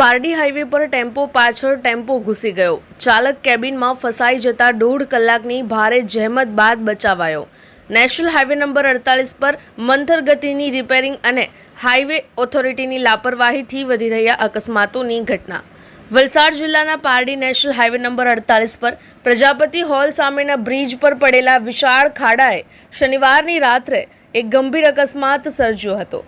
Pardi highway પર tempo પાછળ tempo ઘૂસી ગયો. ચાલક કેબિનમાં ફસાઈ જતા દોઢ કલાકની ભારે જહેમત બાદ બચાવાયો. નેશનલ હાઈવે નંબર અડતાલીસ પર મંથર ગતિની રિપેરિંગ અને હાઈવે ઓથોરિટીની લાપરવાહીથી વધી રહ્યા અકસ્માતોની ઘટના. વલસાડ જિલ્લાના પારડી નેશનલ હાઈવે નંબર અડતાલીસ પર પ્રજાપતિ હોલ સામેના બ્રિજ પર પડેલા વિશાળ ખાડાએ શનિવારની રાત્રે એક ગંભીર અકસ્માત સર્જ્યો હતો.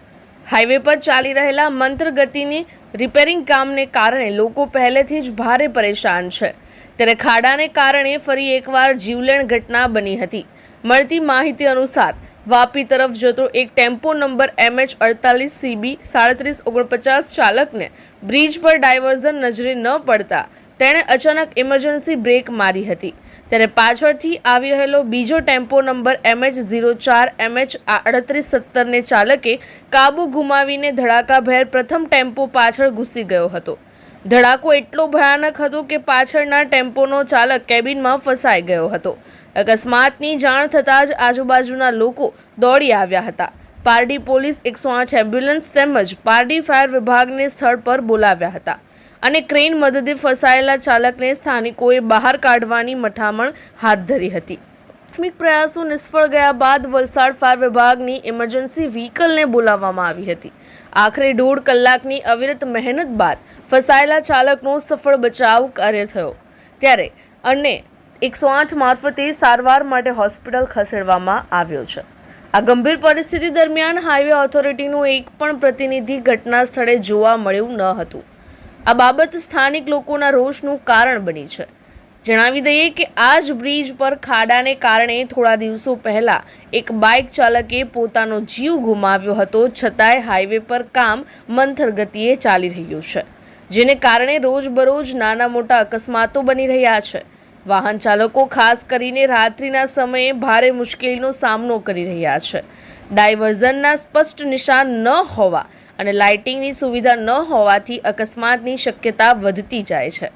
હાઈવે પર ચાલી રહેલા મંત્ર ગતિની રિપેરિંગ કામને કારણે લોકો પહેલેથી જ ભારે પરેશાન છે. ત્યારે ખાડાને કારણે ફરી એકવાર જીવલેણ ઘટના બની હતી. મળતી માહિતી અનુસાર, વાપી તરફ જતો એક ટેમ્પો નંબર એમએચ અડતાલીસ સીબી સાડત્રીસ ઓગણપચાસ ચાલકને બ્રિજ પર ડાયવર્ઝન નજરે ન પડતા તેણે અચાનક ઇમરજન્સી બ્રેક મારી હતી. ત્યારે પાછળથી આવી રહેલો બીજો ટેમ્પો નંબર એમએચ ઝીરો ચાર એમએચ અડત્રીસ સત્તરને ચાલકે કાબુ ગુમાવીને ધડાકાભેર પ્રથમ ટેમ્પો પાછળ ઘૂસી ગયો હતો. ધડાકો એટલો ભયાનક હતો કે પાછળના ટેમ્પોનો ચાલક કેબિનમાં ફસાઈ ગયો હતો. અકસ્માતની જાણ થતાં જ આજુબાજુના લોકો દોડી આવ્યા હતા. પારડી પોલીસ એકસો આઠ એમ્બ્યુલન્સ તેમજ પારડી ફાયર વિભાગને સ્થળ પર બોલાવ્યા હતા. અને ક્રેન મદદે ફસાયેલા ચાલકને સ્થાનિકોએ બહાર કાઢવાની મઠામણ હાથ ધરી હતી. પ્રાથમિક પ્રયાસો નિષ્ફળ ગયા બાદ વલસાડ ફાયર વિભાગની ઇમરજન્સી વ્હીકલને બોલાવવામાં આવી હતી. આખરે દોઢ કલાકની અવિરત મહેનત બાદ ફસાયેલા ચાલકનો સફળ બચાવ કાર્ય થયો. ત્યારે અને એકસો આઠ મારફતે સારવાર માટે હોસ્પિટલ ખસેડવામાં આવ્યો છે. આ ગંભીર પરિસ્થિતિ દરમિયાન હાઈવે ઓથોરિટીનું એક પણ પ્રતિનિધિ ઘટના સ્થળે જોવા મળ્યું ન હતું. આ બાબત સ્થાનિક લોકોના રોષનું કારણ બની છે. જણાવી દઈએ કે આ જ બ્રિજ પર ખાડાને કારણે થોડા દિવસો પહેલા એક બાઇક ચાલકે પોતાનો જીવ ગુમાવ્યો હતો, છતાંય હાઈવે પર કામ મંથર ગતિએ ચાલી રહ્યું છે, જેને કારણે રોજબરોજ નાના મોટા અકસ્માતો બની રહ્યા છે. વાહન ચાલકો ખાસ કરીને રાત્રિના સમયે ભારે મુશ્કેલીનો સામનો કરી રહ્યા છે. ડાયવર્ઝનના સ્પષ્ટ નિશાન ન હોવા અને લાઇટિંગની સુવિધા ન હોવાથી અકસ્માતની શક્યતા વધતી જાય છે.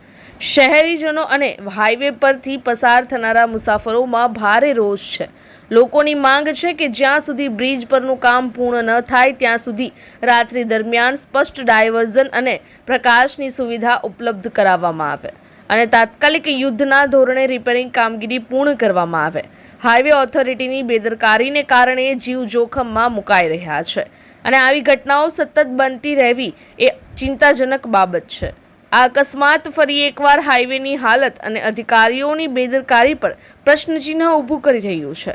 શહેરીજનો અને હાઈવે પરથી પસાર થનારા મુસાફરોમાં ભારે રોષ છે. લોકોની માંગ છે કે જ્યાં સુધી બ્રિજ પરનું કામ પૂર્ણ ન થાય, ત્યાં સુધી રાત્રિ દરમિયાન સ્પષ્ટ ડાયવર્ઝન અને પ્રકાશની સુવિધા ઉપલબ્ધ કરાવવામાં આવે અને તાત્કાલિક યુદ્ધના ધોરણે રિપેરિંગ કામગીરી પૂર્ણ કરવામાં આવે. હાઈવે ઓથોરિટીની બેદરકારીને કારણે જીવ જોખમમાં મુકાઈ રહ્યા છે. અને આવી ઘટનાઓ સતત બનતી રહેવી એ ચિંતાજનક બાબત છે. આ અકસ્માત ફરી એકવાર હાઈવેની હાલત અને અધિકારીઓની બેદરકારી પર પ્રશ્નચિહ્ન ઊભું કરી રહ્યું છે.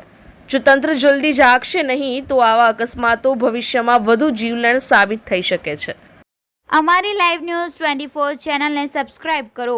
જો તંત્ર જલ્દી જાગશે નહીં, તો આવા અકસ્માતો ભવિષ્યમાં વધુ જીવલેણ સાબિત થઈ શકે છે. અમારી લાઈવ ન્યૂઝ ટ્વેન્ટી ફોર ચેનલને સબસ્ક્રાઇબ કરો.